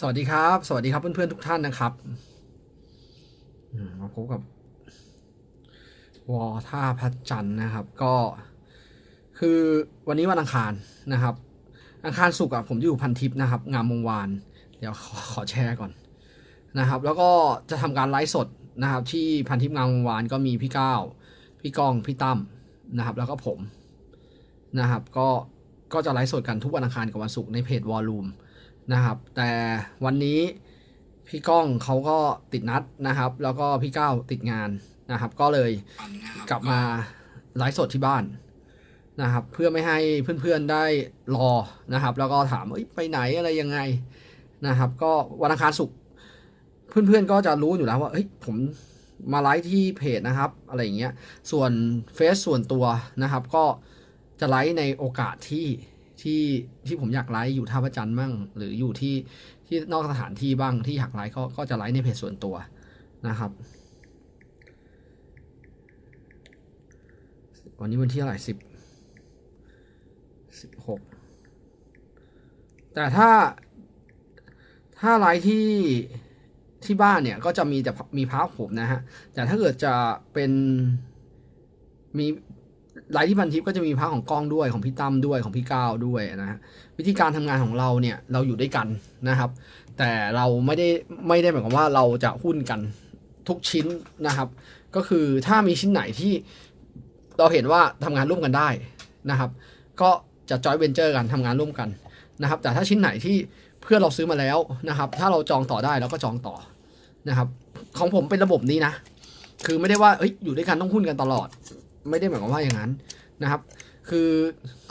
สวัสดีครับ สวัสดีครับเพื่อนๆทุกท่านนะครับมาพบกับวอท่าพัดจันทร์นะครับ ก็คือวันนี้วันอังคารนะครับ อังคารสุกร์อะผมอยู่พันทิปนะครับ งามวงวาน เดี๋ยวขอขอแชร์ก่อนนะครับ แล้วก็จะทำการไลฟ์สดนะครับ ที่พันทิปงามวงวานก็มีพี่ก้าวพี่กองพี่ตั้มนะครับ แล้วก็ผมนะครับ ก็ก็จะไลฟ์สดกันทุกวันอังคารกับวันศุกร์ในเพจวอลลุ่ม นะครับ แต่วันนี้พี่ก้องเขาก็ติดนัดนะครับ แล้วก็พี่ก้าวติดงานนะครับ ก็เลยกลับมาไลฟ์สดที่บ้านนะครับ เพื่อไม่ให้เพื่อนๆได้รอนะครับ แล้วก็ถามเอ้ยไปไหนอะไรยังไงนะครับ ก็วันอังคารศุกร์เพื่อนๆก็จะรู้อยู่แล้วว่าเฮ้ยผมมาไลฟ์ที่เพจนะครับ อะไรอย่างเงี้ย ส่วนเฟซส่วนตัวนะครับ ก็จะไลฟ์ในโอกาสที่ ที่ที่ผมอยากไลฟ์อยู่ท่าพระจันทร์บ้างหรืออยู่ที่ที่นอกสถานที่บ้างที่อยากไลฟ์ก็ก็จะไลฟ์ในเพจส่วนตัวนะครับ วันนี้วันที่เท่าไหร่สิบสิบหกแต่ถ้าถ้าไลฟ์ที่ที่บ้านเนี่ยก็จะมีแต่มีพาร์ทผมนะฮะแต่ถ้าเกิดจะเป็นมี ไลฟ์ที่พันทิปก็จะมีพาร์ทของกล้องด้วยของพี่ตั้มด้วยของพี่ก้าวด้วยนะฮะวิธีการทำงานของเราเนี่ยเราอยู่ด้วยกันนะครับ แต่เราไม่ได้ไม่ได้หมายความว่าเราจะหุ้นกันทุกชิ้นนะครับ ก็คือถ้ามีชิ้นไหนที่เราเห็นว่าทำงานร่วมกันได้นะครับ ก็จะจอยเวนเจอร์กันทำงานร่วมกันนะครับ แต่ถ้าชิ้นไหนที่เพื่อนเราซื้อมาแล้วนะครับ ถ้าเราจองต่อได้เราก็จองต่อนะครับ ของผมเป็นระบบนี้นะ คือไม่ได้ว่าเอ้ยอยู่ด้วยกันต้องหุ้นกันตลอด ไม่ได้หมายความว่าอย่างนั้นนะครับ คือ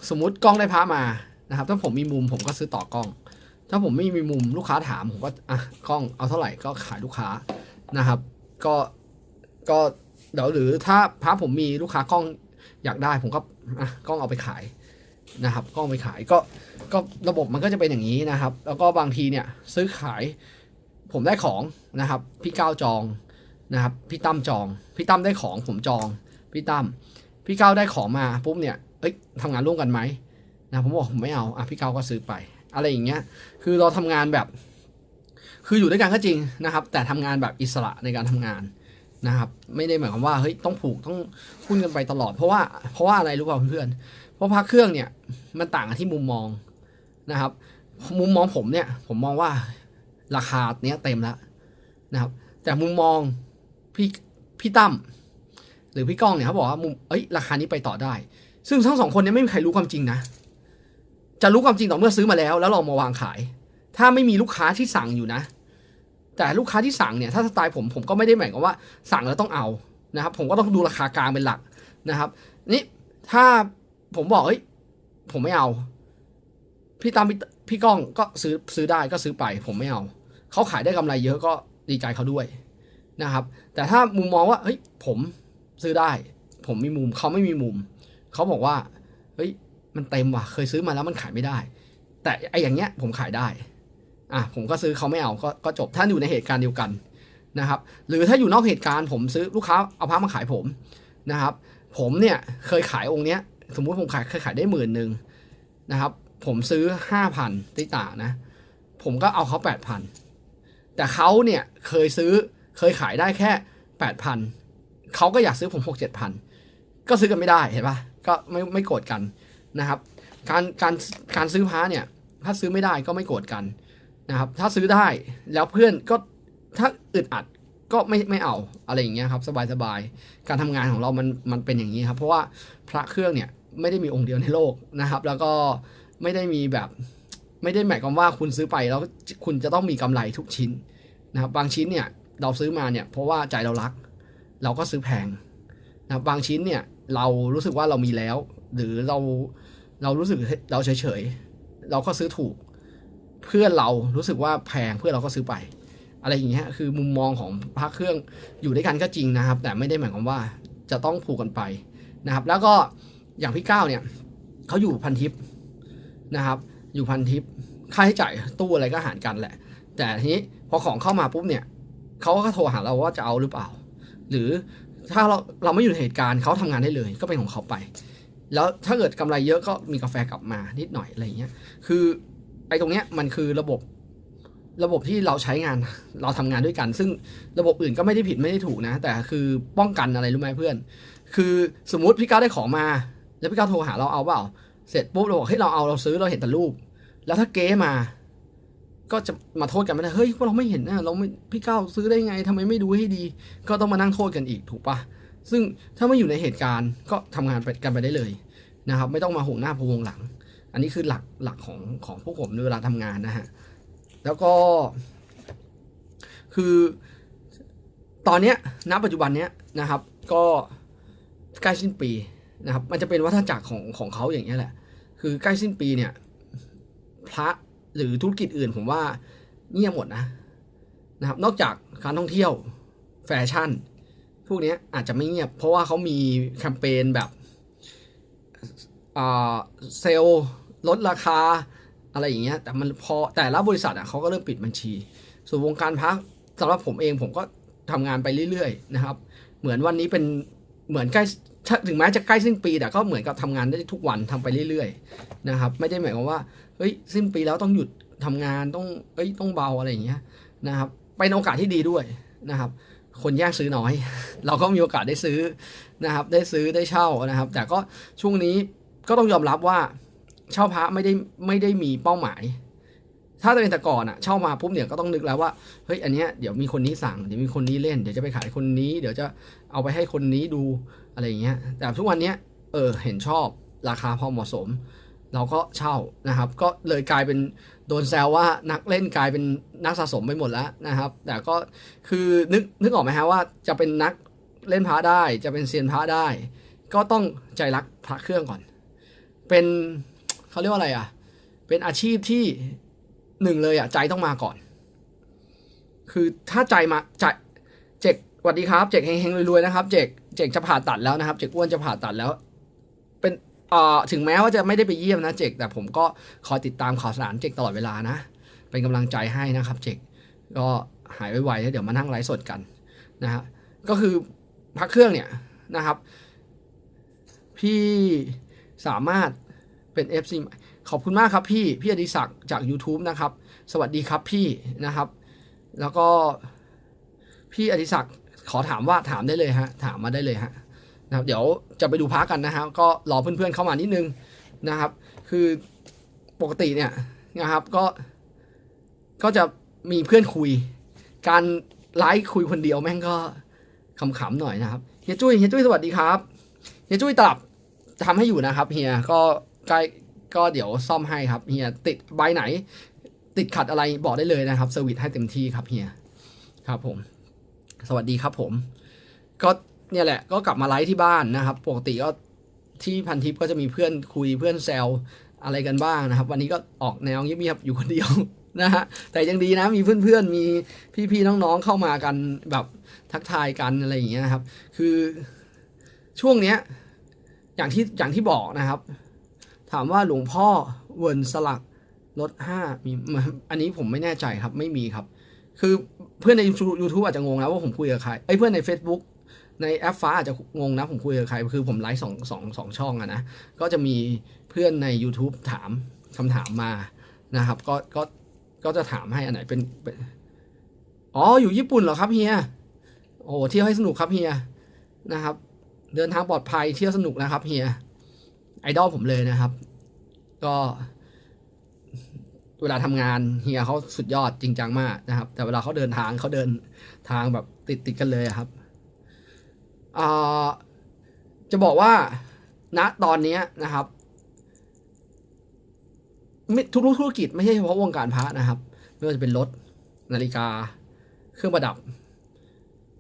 สมมติกล้องได้พระมานะครับ ถ้าผมมีมุมผมก็ซื้อต่อกล้อง ถ้าผมไม่มีมุมลูกค้าถามผมก็อะกล้องเอาเท่าไหร่ก็ขายลูกค้านะครับ ก็ก็เดี๋ยวหรือถ้าพระผมมีลูกค้ากล้องอยากได้ ผมก็อะกล้องเอาไปขายนะครับกล้องไปขายก็ก็ระบบมันก็จะเป็นอย่างนี้นะครับ แล้วก็บางทีเนี่ยซื้อขายผมได้ของนะครับ พี่ก้าวจองนะครับ พี่ตั้มจอง พี่ตั้มได้ของผมจอง พี่ตั้มพี่ก้าวได้ของมาปุ๊บเนี่ยเอ้ยทำงานร่วมกันไหมนะผมบอกผมไม่เอาอะพี่ก้าวก็ซื้อไป อะไรอย่างเงี้ย คือเราทำงานแบบ คืออยู่ด้วยกันก็จริงนะครับ แต่ทำงานแบบอิสระในการทำงานนะครับ ไม่ได้หมายความว่าเฮ้ยต้องผูกต้องหุ้นกันไปตลอด เพราะว่าเพราะว่าอะไรรู้เปล่าเพื่อนเพราะพักเครื่องเนี่ยมันต่างกันที่มุมมองนะครับ มุมมองผมเนี่ย ผมมองว่าราคาเนี้ยเต็มแล้วนะครับ แต่มุมมองพี่พี่ตั้ม หรือพี่ก้องเนี่ยเขาบอกว่ามุมเอ้ยราคานี้ไปต่อได้ ซึ่งทั้งสองคนเนี่ยไม่มีใครรู้ความจริงนะ จะรู้ความจริงต่อเมื่อซื้อมาแล้ว แล้วเรามาวางขาย ถ้าไม่มีลูกค้าที่สั่งอยู่นะ แต่ลูกค้าที่สั่งเนี่ยถ้าสไตล์ผมผมก็ไม่ได้หมายความว่าสั่งแล้วต้องเอานะครับ ผมก็ต้องดูราคากลางเป็นหลักนะครับ นี่ถ้าผมบอกเฮ้ยผมไม่เอาพี่ตามพี่พี่ก้องก็ซื้อซื้อได้ก็ซื้อไป ผมไม่เอาเขาขายได้กำไรเยอะก็ดีใจเขาด้วยนะครับ แต่ถ้ามุมมองว่าเฮ้ยผม ซื้อได้ ผมมีมุมเขาไม่มีมุม เขาบอกว่าเฮ้ยมันเต็มว่ะเคยซื้อมาแล้วมันขายไม่ได้ แต่ไออย่างเงี้ยผมขายได้อะผมก็ซื้อเขาไม่เอาก็ก็จบถ้าอยู่ในเหตุการณ์เดียวกันนะครับ หรือถ้าอยู่นอกเหตุการณ์ผมซื้อลูกค้าเอาพระมาขายผมนะครับ ผมเนี่ยเคยขายองค์เนี้ย สมมุติผมขายเคยขายได้หมื่นหนึ่งนะครับ ผมซื้อห้าพันติตานะ ผมก็เอาเขาแปดพันแต่เขาเนี่ยเคยซื้อเคยขายได้แค่แปดพัน เขาก็อยากซื้อผมหกเจ็ดพันก็ซื้อกันไม่ได้เห็นปะก็ไม่ไม่โกรธกันนะครับ การการการซื้อพ้าเนี่ย ถ้าซื้อไม่ได้ก็ไม่โกรธกันนะครับ ถ้าซื้อได้แล้วเพื่อนก็ถ้าอึดอัดก็ไม่ไม่เอาอะไรอย่างเงี้ยครับสบายสบายการทำงานของเรามันมันเป็นอย่างนี้ครับ เพราะว่าพระเครื่องเนี่ยไม่ได้มีองค์เดียวในโลกนะครับ แล้วก็ไม่ได้มีแบบไม่ได้หมายความว่าคุณซื้อไปแล้วคุณจะต้องมีกำไรทุกชิ้นนะครับบางชิ้นเนี่ยเราซื้อมาเนี่ยเพราะว่าใจเรารัก เราก็ซื้อแพงนะบบางชิ้นเนี่ยเรารู้สึกว่าเรามีแล้ว หรือเราเรารู้สึกเราเฉยๆเราก็ซื้อถูก เพื่อนเรารู้สึกว่าแพงเพื่อนเราก็ซื้อไป อะไรอย่างเงี้ยคือมุมมองของพระเครื่องอยู่ด้วยกันก็จริงนะครับ แต่ไม่ได้หมายความว่าจะต้องผูกกันไปนะครับ แล้วก็อย่างพี่ก้าวเนี่ยเขาอยู่พันทิปนะครับ อยู่พันทิปค่าใช้จ่ายตู้อะไรก็หารกันแหละ แต่ทีนี้พอของเข้ามาปุ๊บเนี่ยเขาก็โทรหาเราว่าจะเอาหรือเปล่า หรือถ้าเราเราไม่อยู่ในเหตุการณ์เขาทำงานได้เลย ก็เป็นของเขาไป แล้วถ้าเกิดกำไรเยอะก็มีกาแฟกลับมานิดหน่อยอะไรเงี้ยคือไอ้ตรงเนี้ยมันคือระบบระบบที่เราใช้งานเราทำงานด้วยกัน ซึ่งระบบอื่นก็ไม่ได้ผิดไม่ได้ถูกนะ แต่คือป้องกันอะไรรู้ไหมเพื่อน คือสมมติพี่ก้าวได้ของมา แล้วพี่ก้าวโทรหาเราเอาเปล่า เสร็จปุ๊บเราบอกให้เราเอาเราซื้อเราเห็นแต่รูป แล้วถ้าเก๊มา ก็จะมาโทษกันไม่ได้เฮ้ยพวกเราไม่เห็นนะเราไม่พี่ก้าวซื้อได้ไงทำไมไม่ดูให้ดี ก็ต้องมานั่งโทษกันอีกถูกปะซึ่งถ้าไม่อยู่ในเหตุการณ์ก็ทำงานไปกันไปได้เลยนะครับ ไม่ต้องมาห่วงหน้าพวงหลัง อันนี้คือหลักหลักของของพวกผมในเวลาทำงานนะฮะแล้วก็ คือตอนเนี้ยณปัจจุบันเนี้ยนะครับ ก็ใกล้สิ้นปีนะครับ มันจะเป็นวัฏจักรของของเขาอย่างนี้ยแหละ คือใกล้สิ้นปีเนี่ย พระ หรือธุรกิจอื่นผมว่าเงียบหมดนะนะครับ นอกจากการท่องเที่ยวแฟชั่น พวกนี้อาจจะไม่เงียบ เพราะว่าเขามีแคมเปญแบบเซลลดราคาอะไรอย่างเงี้ยแต่มันพอแต่ละบริษัทอะเขาก็เริ่มปิดบัญชี ส่วนวงการพักสำหรับผมเองผมก็ทำงานไปเรื่อยๆนะครับ เหมือนวันนี้เป็นเหมือนใกล้ถึงแม้จะใกล้สิ้นปี แต่ก็เหมือนกับทำงานได้ทุกวันทำไปเรื่อยๆนะครับ ไม่ได้หมายความว่า เฮ้ยสิ้นปีแล้วต้องหยุดทำงานต้องเอ้ยต้องเบาอะไรอย่างเงี้ยนะครับเป็นโอกาสที่ดีด้วยนะครับ คนแย่งซื้อน้อย เราก็มีโอกาสได้ซื้อนะครับ ได้ซื้อได้เช่านะครับ แต่ก็ช่วงนี้ก็ต้องยอมรับว่าเช่าพระไม่ได้ไม่ได้มีเป้าหมาย ถ้าเป็นแต่ก่อนอะเช่ามาปุ๊บเนี่ยก็ต้องนึกแล้วว่าเฮ้ยอันเนี้ยเดี๋ยวมีคนนี้สั่งเดี๋ยวมีคนนี้เล่นเดี๋ยวจะไปขายคนนี้ เดี๋ยวจะเอาไปให้คนนี้ดูอะไรอย่างเงี้ยแต่ทุกวันเนี้ยเออเห็นชอบราคาพอเหมาะสม เราก็เช่านะครับ ก็เลยกลายเป็นโดนแซวว่านักเล่นกลายเป็นนักสะสมไปหมดแล้วนะครับ แต่ก็คือนึกนึกออกไหมฮะว่าจะเป็นนักเล่นพระได้จะเป็นเซียนพระได้ ก็ต้องใจรักพระเครื่องก่อน เป็นเขาเรียกว่าอะไรอะ เป็นอาชีพที่หนึ่งเลยอะใจต้องมาก่อน คือถ้าใจมาใจเจกสวัสดีครับ เจกเฮงๆรวยๆนะครับ เจกเจกจะผ่าตัดแล้วนะครับ เจกอ้วนจะผ่าตัดแล้ว เป็น ถึงแม้ว่าจะไม่ได้ไปเยี่ยมนะเจกแต่ผมก็คอยติดตามข่าวสารเจกตลอดเวลานะ เป็นกำลังใจให้นะครับเจกก็หายไวๆแล้วเดี๋ยวมานั่งไลฟ์สดกันนะฮะก็คือพักเครื่องเนี่ยนะครับ พี่สามารถเป็น FC ใหม่ขอบคุณมากครับพี่ พี่อดิศักดิ์จาก YouTube นะครับ สวัสดีครับพี่นะครับ แล้วก็พี่อดิศักดิ์ขอถามว่าถามได้เลยฮะ ถามมาได้เลยฮะ นะครับเดี๋ยวจะไปดูพักกันนะฮะก็รอเพื่อนๆเข้ามานิดนึงนะครับ คือปกติเนี่ยนะครับก็ก็จะมีเพื่อนคุย การไลฟ์คุยคนเดียวแม่งก็ขำๆหน่อยนะครับเฮียจุ้ยเฮียจุ้ยสวัสดีครับเฮียจุ้ยตลับทำให้อยู่นะครับเฮียก็ใกล้ก็เดี๋ยวซ่อมให้ครับเฮียติดใบไหน ติดขัดอะไรบอกได้เลยนะครับเซอร์วิสให้เต็มที่ครับเฮียครับผม สวัสดีครับผม ก็ เนี่ยแหละก็กลับมาไลฟ์ที่บ้านนะครับ ปกติก็ที่พันทิปก็จะมีเพื่อนคุยเพื่อนแซวอะไรกันบ้างนะครับ วันนี้ก็ออกแนวเงียบๆอยู่คนเดียวนะฮะแต่ยังดีนะมีเพื่อนๆมีพี่ๆน้องๆเข้ามากันแบบทักทายกันอะไรอย่างเงี้ยนะครับ คือช่วงเนี้ยอย่างที่อย่างที่บอกนะครับ ถามว่าหลวงพ่อเวิร์นสลักลดห้ามีอันนี้ผมไม่แน่ใจครับไม่มีครับ คือเพื่อนใน YouTube อาจจะงงนะว่าผมคุยกับใครไอ้เพื่อนใน Facebook ในแอปฟ้าอาจจะงงนะ ผมคุยกับใคร คือผมไลฟ์สองสองสองช่องอะนะ ก็จะมีเพื่อนใน YouTube ถามคำถามมานะครับ ก็ก็ก็จะถามให้อันไหนเป็นเป็นอ๋อ อยู่ญี่ปุ่นเหรอครับเฮีย โอ้เที่ยวให้สนุกครับเฮียนะครับ เดินทางปลอดภัยเที่ยวสนุกนะครับเฮียไอดอลผมเลยนะครับ ก็เวลาทำงานเฮียเขาสุดยอดจริงจังมากนะครับ แต่เวลาเขาเดินทางเขาเดินทางแบบติดติดกันเลยครับ จะบอกว่าณตอนนี้นะครับทุกธุรกิจไม่ใช่เฉพาะวงการพระนะครับ ไม่ว่าจะเป็นรถนาฬิกา เครื่องประดับ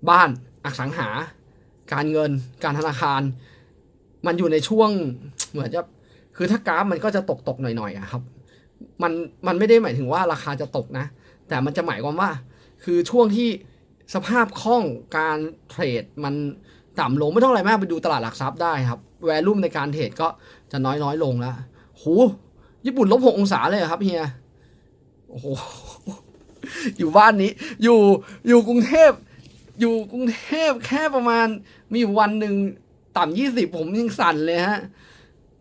บ้านอสังหา การเงิน การธนาคาร มันอยู่ในช่วงเหมือนจะคือถ้ากราฟมันก็จะตกตกหน่อยๆครับ มันมันไม่ได้หมายถึงว่าราคาจะตกนะ แต่มันจะหมายความว่า คือช่วงที่สภาพคล่องการเทรดมัน ต่ำลงไม่ต้องอะไรมากไปดูตลาดหลักทรัพย์ได้ครับ แวลุ่มในการเทรดก็จะน้อยน้อยลงแล้วโหญี่ปุ่นลบหกองศาเลยครับเฮียโอ้โหอยู่บ้านนี้ อยู่อยู่กรุงเทพ อยู่กรุงเทพแค่ประมาณมีวันหนึ่งต่ำยี่สิบผมยังสั่นเลยฮะ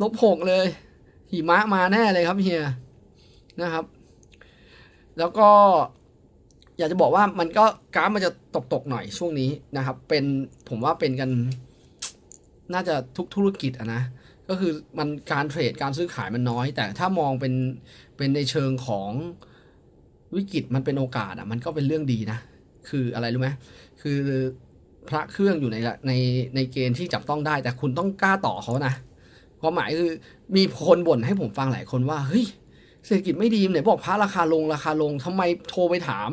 ลบหกเลย หิมะมาแน่เลยครับเฮียนะครับ แล้วก็ อยากจะบอกว่ามันก็กราฟมันจะตกตกหน่อยช่วงนี้นะครับ เป็นผมว่าเป็นกันน่าจะทุกธุรกิจอะนะ ก็คือมันการเทรดการซื้อขายมันน้อย แต่ถ้ามองเป็นเป็นในเชิงของวิกฤตมันเป็นโอกาสอะมันก็เป็นเรื่องดีนะ คืออะไรรู้ไหมคือพระเครื่องอยู่ในในในเกณฑ์ที่จับต้องได้ แต่คุณต้องกล้าต่อเขานะความหมายคือมีคนบ่นให้ผมฟังหลายคนว่าเฮ้ย เศรษฐกิจไม่ดีไหนบอกพระราคาลงราคาลงทำไมโทรไปถาม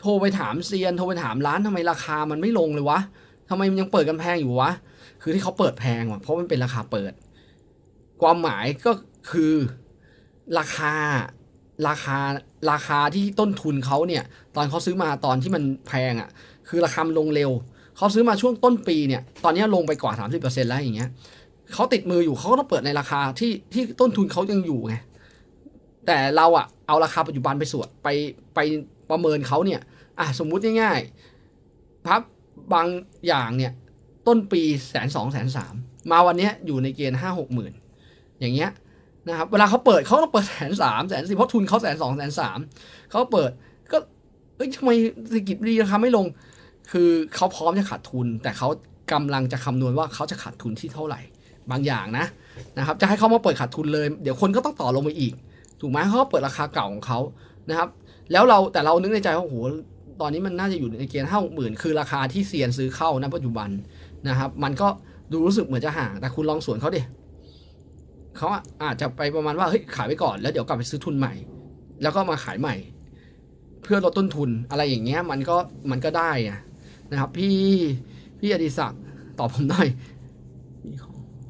โทรไปถามเซียนโทรไปถามร้านทำไมราคามันไม่ลงเลยวะทำไมมันยังเปิดกันแพงอยู่วะคือที่เขาเปิดแพงอะเพราะมันเป็นราคาเปิด ความหมายก็คือราคาราคาราคาที่ต้นทุนเขาเนี่ย ตอนเขาซื้อมาตอนที่มันแพงอะ คือราคาลงเร็วเขาซื้อมาช่วงต้นปีเนี่ย ตอนนี้ลงไปกว่า 30%แล้วอย่างเงี้ยเขาติดมืออยู่เขาก็ต้องเปิดในราคาที่ที่ต้นทุนเขายังอยู่ไง แต่เราอะเอาราคาปัจจุบันไปสวดไปไปประเมินเขาเนี่ยอะสมมุติง่ายๆพับบางอย่างเนี่ยต้นปีแสนสองแสนสามมาวันเนี้ยอยู่ในเกณฑ์ห้าหกหมื่นอย่างเงี้ยนะครับเวลาเขาเปิดเขาต้องเปิดแสนสามแสนสี่เพราะทุนเขาแสนสองแสนสามเขาเปิดก็เอ้ยทำไมเศรษฐกิจดีราคาไม่ลง คือเขาพร้อมจะขาดทุน แต่เขากำลังจะคำนวณว่าเขาจะขาดทุนที่เท่าไหร่ บางอย่างนะนะครับ จะให้เขามาเปิดขาดทุนเลย เดี๋ยวคนก็ต้องต่อลงไปอีก ถูกไหมเขาเปิดราคาเก่าของเขานะครับ แล้วเราแต่เรานึกในใจว่าโอ้โหตอนนี้มันน่าจะอยู่ในเกณฑ์ห้าหกหมื่นคือราคาที่เซียนซื้อเข้าณปัจจุบันนะครับ มันก็ดูรู้สึกเหมือนจะห่างแต่คุณลองสวนเขาดิเขาอาจจะไปประมาณว่าเฮ้ยขายไปก่อนแล้วเดี๋ยวกลับไปซื้อทุนใหม่ แล้วก็มาขายใหม่ เพื่อลดต้นทุนอะไรอย่างเงี้ยมันก็มันก็ได้นะครับ พี่พี่อดิศักดิ์ตอบผมหน่อย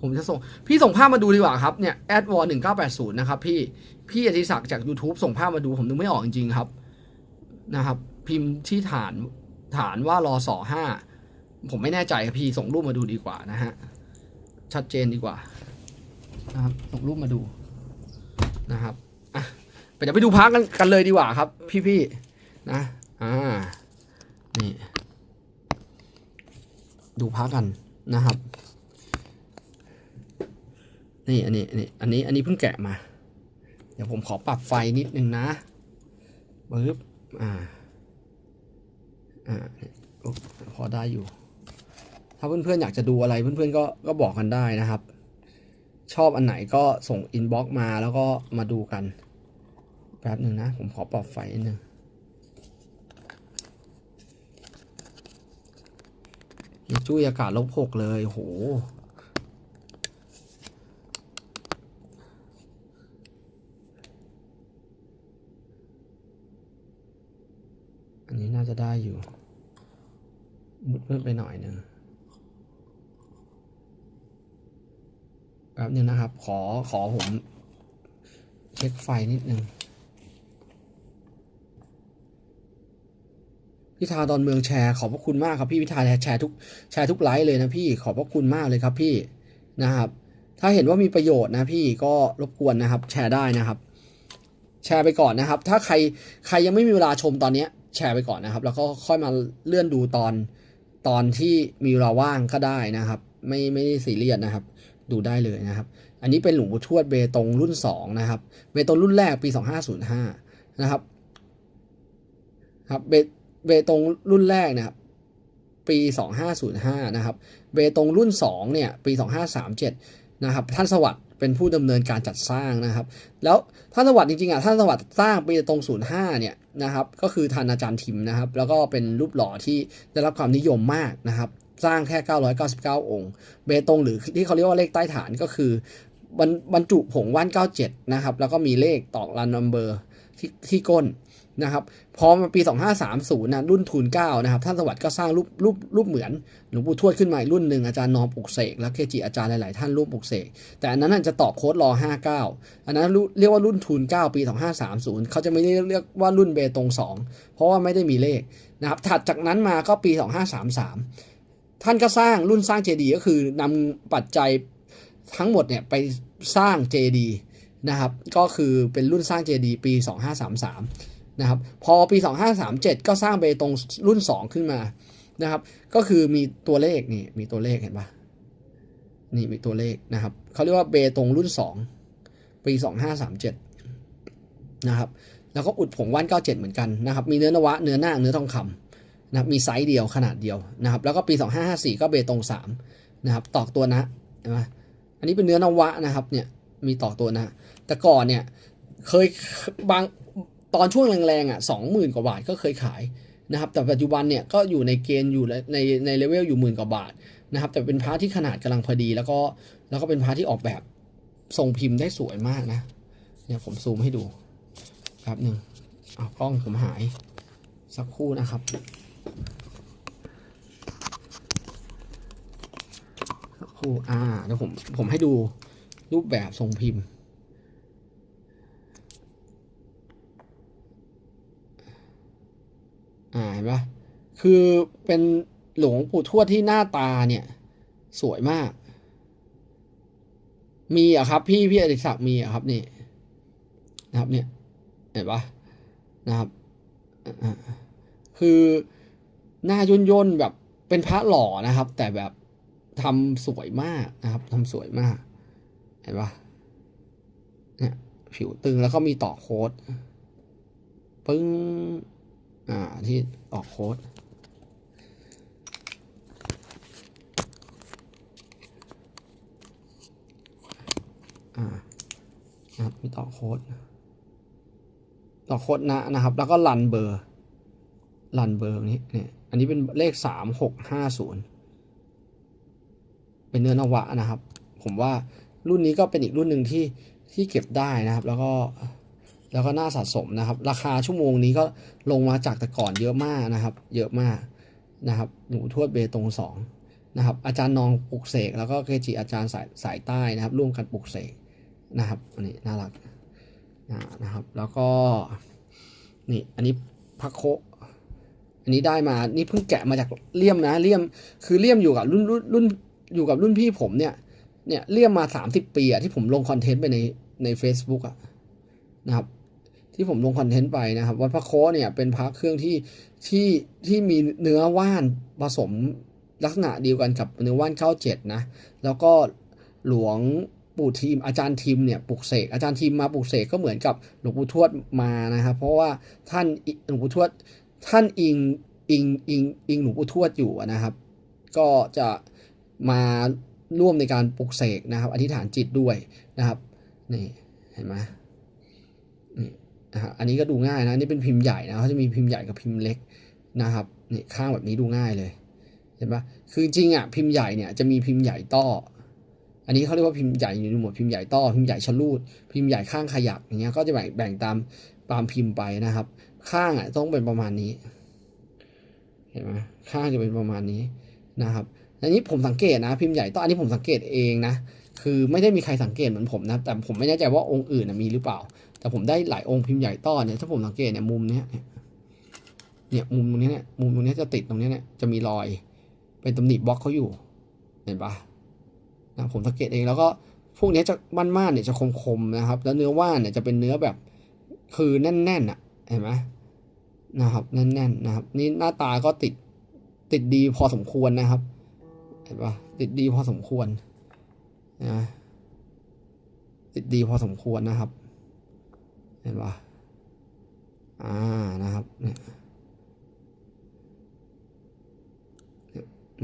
ผมจะส่ง พี่ส่งภาพมาดูดีกว่าครับเนี่ยแอดวอร์หนึ่งเก้าแปดศูนย์นะครับพี่พี่อดิศักดิ์จาก YouTube ส่งภาพมาดูผมนึกไม่ออกจริงๆครับนะครับ พิมพ์ที่ฐานฐานว่ารอสอห้าผมไม่แน่ใจครับพี่ส่งรูปมาดูดีกว่านะฮะชัดเจนดีกว่านะครับส่งรูปมาดูนะครับอะไปเดี๋ยวไปดูพักกันกันเลยดีกว่าครับ พี่ๆนะอ่านี่ดูพักกันนะครับ นี่อันนี้อันนี้อันนี้อันนี้เพิ่งแกะมา เดี๋ยวผมขอปรับไฟนิดนึงนะปึ๊บอ่าอ่าอพอได้อยู่ ถ้าเพื่อนๆอยากจะดูอะไรเพื่อนๆก็ก็บอกกันได้นะครับ ชอบอันไหนก็ส่งอินบ็อกซ์มาแล้วก็มาดูกันแป๊บหนึ่งนะ ผมขอปรับไฟนิดนึงนี่จุ้ยอากาศลบหกเลยโห อันนี้น่าจะ ได้อยู่มุดเพิ่มไปหน่อยหนึ่งแป๊บนึงนะครับ ขอขอผม เช็คไฟนิดนึงพิธาดอนเมืองแชร์ขอบพระคุณมากครับพี่พิธาแชร์ทุกแชร์ทุกไลฟ์เลยนะพี่ขอบพระคุณมากเลยครับพี่นะครับ ถ้าเห็นว่ามีประโยชน์นะพี่ก็รบกวนนะครับ แชร์ได้นะครับ แชร์ไปก่อนนะครับ ถ้าใครใครยังไม่มีเวลาชมตอนเนี้ย แชร์ไปก่อนนะครับ แล้วก็ค่อยมาเลื่อนดูตอนตอนที่มีเวลาว่างก็ได้นะครับ ไม่ไม่ได้ซีเรียสนะครับ ดูได้เลยนะครับ อันนี้เป็นหลวงปู่ทวดเบตงรุ่น 2 นะครับ เบตงรุ่นแรกปี 2505 นะครับครับเบเบตงรุ่นแรกเนี่ยครับปี 2505 นะครับ เบตงรุ่น 2 เนี่ย ปี 2537 นะครับ ท่านสวัสดิ์ เป็นผู้ดำเนินการจัดสร้างนะครับ แล้วท่านสวัสดิ์จริงๆอะท่านสวัสดิ์สร้างปีตรง05เนี่ยนะครับก็คือท่านอาจารย์ทิมนะครับ แล้วก็เป็นรูปหล่อที่ได้รับความนิยมมากนะครับ สร้างแค่ 999 องค์ เบตงหรือที่เขาเรียกว่าเลขใต้ฐานก็คือบรรจุผงว่าน 97 นะครับ แล้วก็มีเลขตอกลันนัมเบอร์ที่ที่ก้น นะครับพอมาปี 2530นะรุ่นทูล9นะครับท่านสวัสดิ์ก็สร้างรูปรูปรูปเหมือนหลวงปู่ทวดขึ้นมาอีกรุ่นหนึ่งอาจารย์นอมปุกเสกและเกจิอาจารย์หลาย ๆ ท่านรูปปุกเสกแต่อันนั้นจะต่อโค้ดรอ 59 อันนั้นเรียกว่ารุ่นทูล9ปี 2530 เขาจะไม่ได้เรียกว่ารุ่นเบตง 2 เพราะว่าไม่ได้มีเลขนะครับถัดจากนั้นมาก็ปี 2533 ท่านก็สร้างรุ่นสร้างเจดีย์ก็คือนำปัจจัยทั้งหมดเนี่ยไปสร้างเจดีย์นะครับก็คือเป็นรุ่นสร้างเจดีย์ปี 2533 นะครับพอปี 2537 ก็สร้างเบตงรุ่น 2 ขึ้นมานะครับ ก็คือมีตัวเลขนี่มีตัวเลขเห็นปะนี่มีตัวเลขนะครับเขาเรียกว่าเบตงรุ่น 2 ปี 2537 นะครับ แล้วก็อุดผงว่าน97 เหมือนกันนะครับ มีเนื้อนวะเนื้อหน้าเนื้อทองคำนะครับมีไซส์เดียวขนาดเดียวนะครับ แล้วก็ปี 2554 ก็เบตง 3 นะครับ ตอกตัวนะเห็นไหมอันนี้เป็นเนื้อนวะนะครับเนี่ยมีตอกตัวนะ แต่ก่อนเนี่ยเคยบาง ตอนช่วงแรงๆอะสองหมื่นกว่าบาทก็เคยขายนะครับ แต่ปัจจุบันเนี่ยก็อยู่ในเกณฑ์อยู่ในในเลเวลอยู่หมื่นกว่าบาทนะครับ แต่เป็นพระที่ขนาดกำลังพอดี แล้วก็แล้วก็เป็นพระที่ออกแบบทรงพิมพ์ได้สวยมากนะ เนี่ยผมซูมให้ดูแป๊บหนึ่งเอากล้องผมหายสักครู่นะครับสักครู่อ่าเดี๋ยวผมผมให้ดูรูปแบบทรงพิมพ์ อ่าเห็นปะคือเป็นหลวงปู่ทวดที่หน้าตาเนี่ย สวยมาก มีอะครับ พี่พี่อดิศักดิ์มีอะครับนี่นะครับ เนี่ยเห็นปะนะครับคือหน้าย่นย่นๆแบบเป็นพระหล่อนะครับ แต่แบบทำสวยมากนะครับทำสวยมาก เห็นปะเนี่ยผิวตึงแล้วก็มีต่อโค้ดปึ้ง อ่าที่ออกโค้ดอ่านะครับมีต่อโค้ดต่อโค้ดนะนะครับ แล้วก็รันเบอร์รันเบอร์นี้เนี่ยอันนี้เป็นเลขสามหกห้าศูนย์เป็นเนื้อนวะนะครับ ผมว่ารุ่นนี้ก็เป็นอีกรุ่นหนึ่งที่ที่เก็บได้นะครับ แล้วก็ แล้วก็น่าสะสมนะครับ ราคาชั่วโมงนี้ก็ลงมาจากแต่ก่อนเยอะมากนะครับ เยอะมากนะครับ หนูทวดเบตงสองนะครับอาจารย์นองปลุกเสกแล้วก็เกจิอาจารย์สายสายใต้นะครับ ร่วมกันปลุกเสกนะครับอันนี้น่ารักนะครับ แล้วก็นี่อันนี้พักโคอันนี้ได้มานี่เพิ่งแกะมาจากเลี่ยมนะเลี่ยมคือเลี่ยมอยู่กับรุ่นรุ่นรุ่นอยู่กับรุ่นพี่ผมเนี่ยเนี่ยเลี่ยมมาสามสิบปีอะที่ผมลงคอนเทนต์ไปในใน a c e b o o k อะนะครับ ที่ผมลงคอนเทนต์ไปนะครับ วัดพระโคเนี่ยเป็นพระเครื่องที่ที่ที่มีเนื้อว่านผสมลักษณะเดียวกันกับเนื้อว่านเข้าเจ็ดนะ แล้วก็หลวงปู่ทีมอาจารย์ทีมเนี่ยปลุกเสกอาจารย์ทีมมาปลุกเสกก็เหมือนกับหลวงปู่ทวดมานะครับ เพราะว่าท่านหลวงปู่ทวดท่านอิงอิงอิงอิงหลวงปู่ทวดอยู่นะครับ ก็จะมาร่วมในการปลุกเสกนะครับ อธิษฐานจิตด้วยนะครับนี่เห็นไหมนี่ นะครับอันนี้ก็ดูง่ายนะนนี่เป็นพิมพ์ใหญ่นะเขาจะมีพิมพ์ใหญ่กับพิมพ์เล็กนะครับนี่ข้างแบบนี้ดูง่ายเลยเห็นปะคือจริงอะพิมพ์ใหญ่เนี่ยจะมีพิมพ์ใหญ่ต้อ อันนี้เขาเรียกว่าพิมพ์ใหญ่อยู่ในหมวดพิมพ์ใหญ่ต้อพิมพ์ใหญ่ชลูด พิมพ์ใหญ่ข้างขยับอย่างเงี้ยก็จะแบ่งแบ่งตามตามพิมพ์ไปนะครับ ข้างอะต้องเป็นประมาณนี้เห็นไหมข้างจะเป็นประมาณนี้นะครับอันนี้ผมสังเกตนะ พิมพ์ใหญ่ต้ออันนี้ผมสังเกตเองนะคือไม่ได้มีใครสังเกตเหมือนผมนะแต่ผมไม่แน่ใจว่าองค์อื่นมีหรือเปล่า แต่ผมได้หลายองค์พิมพ์ใหญ่ต้อนเนี่ยถ้าผมสังเกตเนี่ยมุมเนี้ยเนี่ยมุมตรงนี้เนี่ยมุมตรงนี้จะติดตรงนี้เนี่ยจะมีรอย เป็นตำหนิบล็อกเขาอยู่ เห็นปะนะผมสังเกตเองแล้วก็พวกนี้จะม่านๆเนี่ยจะคมๆนะครับ แล้วเนื้อว่านเนี่ยจะเป็นเนื้อแบบคือแน่นๆอะเห็นไหมนะครับแน่นๆนะครับ นี่หน้าตาก็ติดติดดีพอสมควรนะครับเห็นปะติดดีพอสมควรนะติดดีพอสมควรนะครับ เห็นปะอ่านะครับเนี่ย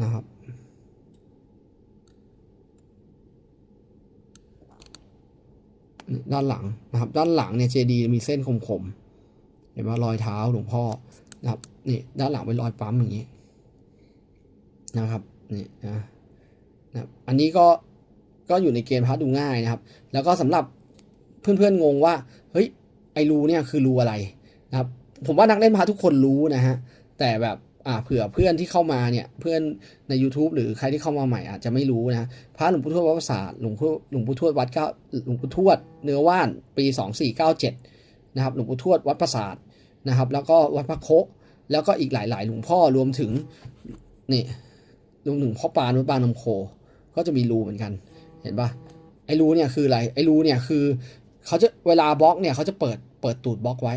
นะครับด้านหลังนะครับ ด้านหลังเนี่ยเจดีมีเส้นคมๆเห็นว่ารอยเท้าหลวงพ่อนะครับนี่ด้านหลังเป็นรอยปั๊มอย่างนี้นะครับนี่นะนะอันนี้ก็ก็อยู่ในเกณฑ์พาร์ทดูง่ายนะครับ แล้วก็สำหรับเพื่อนๆงงว่าเฮ้ย ไอรูเนี่ยคือรูอะไรนะครับผมว่านักเล่นพาทุกคนรู้นะฮะแต่แบบอ่าเผื่อเพื่อนที่เข้ามาเนี่ยเพื่อนใน YouTube หรือใครที่เข้ามาใหม่อาจจะไม่รู้นะพระหลวงปู่ทวดวัดประสาทหลวงพ่อหลวงปู่ทวดวัดเก้าหลวงปู่ทวดเนื้อว่านปี 2497นะครับหลวงปู่ทวดวัดประสาทนะครับ แล้วก็วัดพระโคแล้วก็อีกหลาย ๆ หลวงพ่อรวมถึงนี่รวมถึงพ่อปานวัดบางน้ำโค ก็จะมีรูเหมือนกัน เห็นปะไอ้รูเนี่ยคืออะไรไอ้รูเนี่ยคือ เขาจะเวลาบล็อกเนี่ยเขาจะเปิดเปิดตูดบล็อกไว้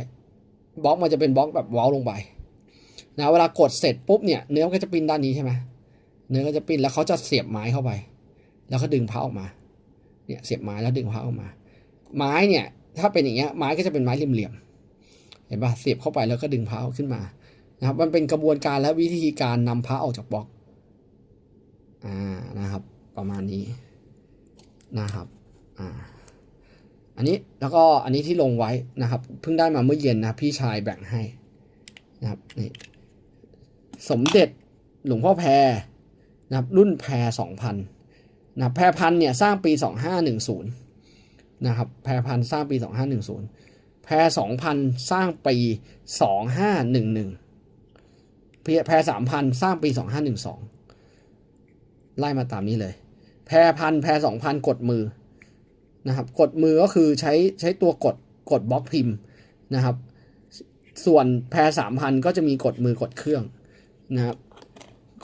บล็อกมันจะเป็นบล็อกแบบว้าลงไปนะเวลากดเสร็จปุ๊บเนี่ยเนื้อก็จะปิ้นด้านนี้ใช่ไหมเนื้อก็จะปิ้นแล้วเขาจะเสียบไม้เข้าไป แล้วก็ดึงพระออกมาเนี่ยเสียบไม้แล้วดึงพระออกมา ไม้เนี่ยถ้าเป็นอย่างเงี้ยไม้ก็จะเป็นไม้เหลี่ยมๆเห็นปะเสียบเข้าไปแล้วก็ดึงพระขึ้นมานะครับมันเป็นกระบวนการและวิธีการนำพระออกจากบล็อกอ่านะครับ ประมาณนี้นะครับอ่า อันนี้แล้วก็อันนี้ที่ลงไว้นะครับเพิ่งได้มาเมื่อเย็นนะพี่ชายแบ่งให้นะครับนี่สมเด็จหลวงพ่อแพรนะครับรุ่นแพรสองพันนะแพรพันเนี่ยสร้างปีสองห้าหนึ่งศูนย์นะครับแพรพันสร้างปีสองห้าหนึ่งศูนย์แพรสองพันสร้างปีสองห้าหนึ่งหนึ่งแพรสามพันสร้างปีสองห้าหนึ่งสองไล่มาตามนี้เลย แพรพันแพรสองพันกดมือ นะครับกดมือก็คือใช้ใช้ตัวกดกดบล็อกพิมพ์นะครับ ส่วนแพรสามพันก็จะมีกดมือกดเครื่องนะครับ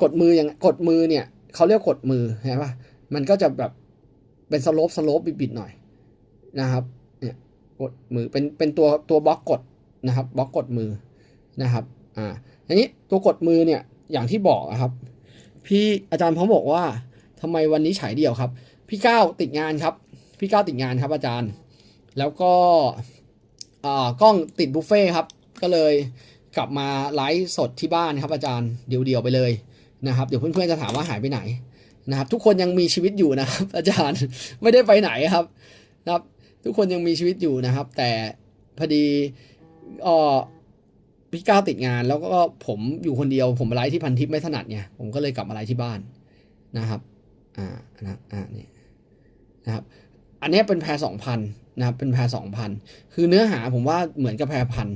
กดมืออย่างกดมือเนี่ยเขาเรียกกดมือเห็นปะมันก็จะแบบเป็นสโลปสโลปบิดๆหน่อยนะครับเนี่ยกดมือเป็นเป็นตัวตัวบล็อกกดนะครับบล็อกกดมือนะครับอ่าอันนี้ตัวกดมือเนี่ยอย่างที่บอกครับ พี่อาจารย์พร้อมบอกว่าทำไมวันนี้ฉายเดี่ยวครับ พี่ก้าวติดงานครับ พี่ก้าวติดงานครับอาจารย์ แล้วก็กล้องติดบุฟเฟ่ครับ ก็เลยกลับมาไลฟ์สดที่บ้านครับอาจารย์เดี่ยวๆไปเลยนะครับ เดี๋ยวเพื่อนๆจะถามว่าหายไปไหนนะครับ ทุกคนยังมีชีวิตอยู่นะครับ อาจารย์ไม่ได้ไปไหนครับนะครับ ทุกคนยังมีชีวิตอยู่นะครับ แต่พอดีออพี่ก้าวติดงาน แล้วก็ผมอยู่คนเดียว ผมไลฟ์ที่พันทิปไม่ถนัดเนี่ยผมก็เลยกลับมาไลฟ์ที่บ้านนะครับ อ่านะอ่านี่นะครับ อันนี้เป็นแพรสองพันนะครับเป็นแพรสองพันคือเนื้อหาผมว่าเหมือนกับแพรพัน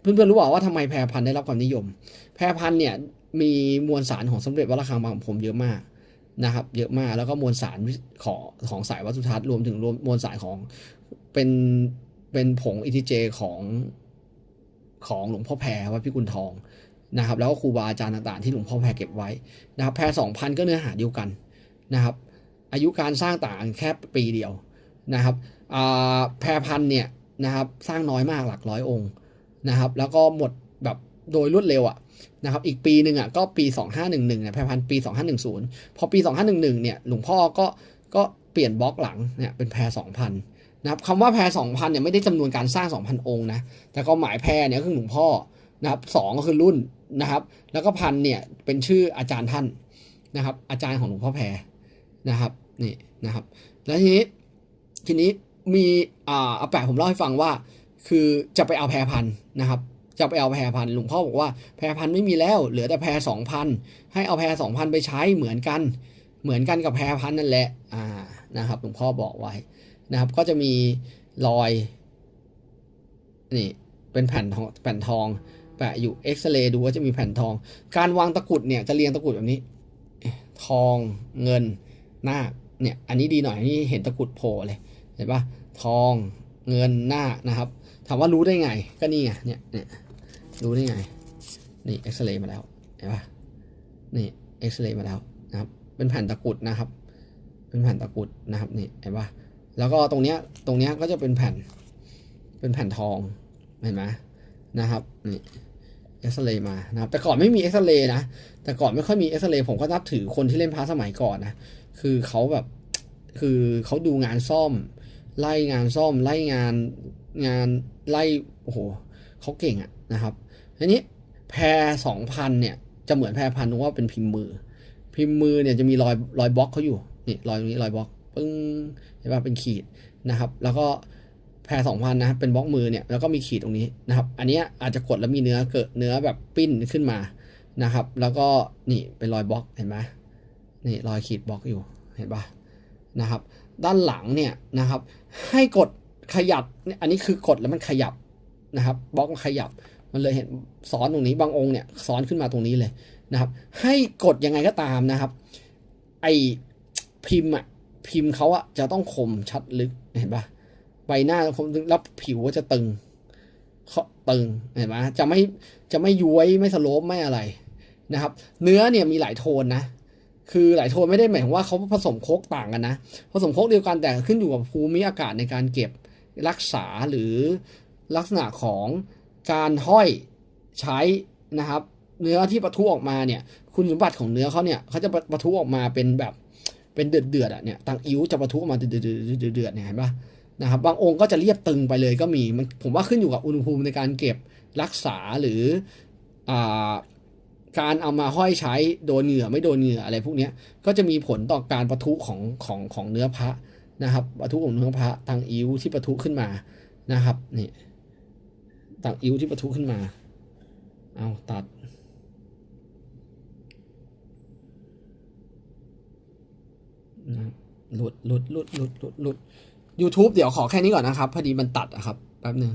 เพื่อนๆรู้เปล่าว่าทำไมแพรพันได้รับความนิยม แพรพันเนี่ยมีมวลสารของสมเด็จวัดระฆังบางขุนพรหมเยอะมากนะครับเยอะมากแล้วก็มวลสารของของสายวัตถุทัศน์รวมถึงรวมมวลสารของเป็นเป็นผงอิทิเจของของหลวงพ่อแพรวัดพิกุลทองนะครับ แล้วก็ครูบาอาจารย์ต่างๆที่หลวงพ่อแพรเก็บไว้นะครับ แพรสองพันก็เนื้อหาเดียวกันนะครับ อายุการสร้างต่างแค่ปีเดียว นะครับแพรพันเนี่ยนะครับสร้างน้อยมากหลักร้อยองค์นะครับ แล้วก็หมดแบบโดยรวดเร็วอะนะครับ อีกปีหนึ่งอะก็ปี 2511เนี่ยแพรพันปี 2510 พอปี 2511เนี่ยหลวงพ่อก็ก็เปลี่ยนบล็อกหลังเนี่ยเป็นแพร2,000นะครับคำว่าแพร2,000เนี่ยไม่ได้จำนวนการสร้าง 2,000 องค์นะแต่ก็หมายแพรเนี่ยคือหลวงพ่อนะครับสองก็คือรุ่นนะครับ แล้วก็พันเนี่ยเป็นชื่ออาจารย์ท่านนะครับ อาจารย์ของหลวงพ่อแพรนะครับนี่นะครับ แล้วทีนี้ ทีนี้มีอ่าอาแปะผมเล่าให้ฟังว่า คือจะไปเอาแพรพันนะครับ จะไปเอาแพรพันหลวงพ่อบอกว่าแพรพันไม่มีแล้ว เหลือแต่แพรสองพันให้เอาแพรสองพันไปใช้เหมือนกัน เหมือนกันกับแพรพันนั่นแหละอ่านะครับหลวงพ่อบอกไว้นะครับ ก็จะมีรอยนี่เป็นแผ่นทองแผ่นทองแปะอยู่เอ็กซเรย์ดูว่าจะมีแผ่นทอง การวางตะกุดเนี่ยจะเรียงตะกุดแบบนี้ ทองเงินนาค เนี่ยอันนี้ดีหน่อยอนนี้เห็นตะกุดโผล่เลยเห็นปะทองเงินหน้านะครับ ถามว่ารู้ได้ไงก็นี่ไงเนี่ยเนี่ยรู้ได้ไงนี่เอ็กซเรย์มาแล้วเห็นปะนี่เอ็กซเรย์มาแล้วนะครับ เป็นแผ่นตะกุดนะครับ เป็นแผ่นตะกุดนะครับนี่เห็นปะแล้วก็ตรงเนี้ยตรงเนี้ยก็จะเป็นแผ่นเป็นแผ่นทองเห็นไหมนะครับนี่เอ็กซเรย์มานะครับแต่ก่อนไม่มีเอ็กซเรย์นะแต่ก่อนไม่ค่อยมีเอ็กซเรย์ผมก็นับถือคนที่เล่นพาสมัยก่อนนะ คือเขาแบบ คือเขาดูงานซ่อม ไล่งานซ่อม ไล่งานงานไล่โอ้โหเขาเก่งอะนะครับทีนี้แพรสองพันเนี่ยจะเหมือนแพรพันตรงว่าเป็นพิมพ์มือ พิมพ์มือเนี่ยจะมีรอยรอยบล็อกเขาอยู่นี่รอยตรงนี้รอยบล็อกปึ้งเห็นป่ะเป็นขีดนะครับ แล้วก็แพรสองพันนะเป็นบล็อกมือเนี่ยแล้วก็มีขีดตรงนี้นะครับ อันนี้อาจจะกดแล้วมีเนื้อเกิดเนื้อแบบปิ้นขึ้นมานะครับ แล้วก็นี่เป็นรอยบล็อกเห็นไหม นี่รอยขีดบล็อกอยู่เห็นป่ะนะครับ ด้านหลังเนี่ยนะครับ ให้กดขยับเนี่ยอันนี้คือกดแล้วมันขยับนะครับบล็อกมันขยับมันเลยเห็นซ้อนตรงนี้บางองค์เนี่ยซ้อนขึ้นมาตรงนี้เลยนะครับ ให้กดยังไงก็ตามนะครับ ไอพิมพ์อะพิมพ์เขาอะจะต้องคมชัดลึกเห็นปะใบหน้าคมลึกแล้วผิวก็จะตึงเขาตึงเห็นไหมจะไม่จะไม่ย้วยไม่สโลปไม่อะไรนะครับ เนื้อเนี่ยมีหลายโทนนะ คือหลายโทนไม่ได้หมายถึงว่าเขาผสมโคกต่างกันนะ ผสมโคกเดียวกันแต่ขึ้นอยู่กับภูมิอากาศในการเก็บรักษาหรือลักษณะของการห้อยใช้นะครับ เนื้อที่ปะทุออกมาเนี่ย คุณสมบัติของเนื้อเขาเนี่ยเขาจะปะทุออกมาเป็นแบบเป็นเดือดเดือดๆอะเนี่ยตังอิ้วจะปะทุออกมาเดือดเดือดเดือดเดือดเนี่ยเห็นปะนะครับบางองค์ก็จะเรียบตึงไปเลยก็มีมันผมว่าขึ้นอยู่กับอุณหภูมิในการเก็บรักษาหรืออ่า การเอามาห้อยใช้โดนเหงื่อไม่โดนเหงื่ออะไรพวกนี้ก็จะมีผลต่อการประทุของของของเนื้อพระนะครับประทุของเนื้อพระทางอิ้วที่ประทุขึ้นมานะครับนี่ต่างอิ้วที่ประทุขึ้นมา เอาตัดนะหลุดหลุดหลุดหลุดหลุดหลุด YouTube เดี๋ยวขอแค่นี้ก่อนนะครับ พอดีมันตัดอะครับ แป๊บหนึ่ง